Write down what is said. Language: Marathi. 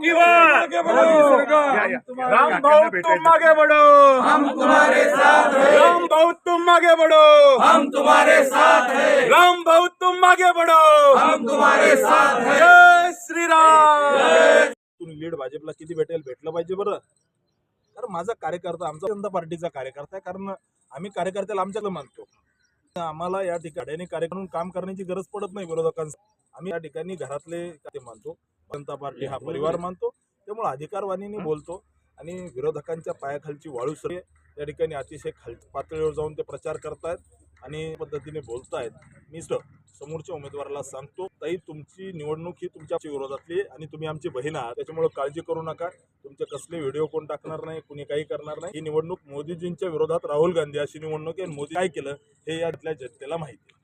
की बार राम भाऊ तुम आगे बढ़ो. हम तुम्हारे साथ हैं. राम भाऊ तुम आगे बढ़ो. हम तुम्हारे साथ हैं. राम भाऊ तुम आगे बढ़ो. हम तुम्हारे साथ हैं. जय श्रीराम. तुम्ही लीड भाजपला किती भेटेल? भेटलं पाहिजे बरं. कारण माझा कार्यकर्ता आमचा जनता पार्टीचा कार्यकर्ता आहे. कारण आम्ही कार्यकर्त्याला आमच्याकडे मानतो. आम्हाला या ठिकाणी कार्यक्रम काम करण्याची गरज पडत नाही विरोधकांचा आम्ही या ठिकाणी घरातले ते मानतो. जनता पार्टी हा परिवार मानतो त्यामुळे अधिकारवाणीने बोलतो आणि विरोधकांच्या पायाखालची वाळू सर या ठिकाणी अतिशय खाल पातळीवर जाऊन ते प्रचार करतायत आणि पद्धतीने बोलतायत. मी स- समोरच्या उमेदवाराला सांगतो ताई तुमची निवडणूक ही तुमच्या विरोधातली आणि तुम्ही आमची बहीण आहात. त्याच्यामुळे काळजी करू नका. तुमचे कसले व्हिडिओ कोण टाकणार नाही कुणी काही करणार नाही. ही निवडणूक मोदीजींच्या विरोधात राहुल गांधी अशी निवडणूक आहे मोदी काय केलं हे यातल्या जनतेला माहिती आहे.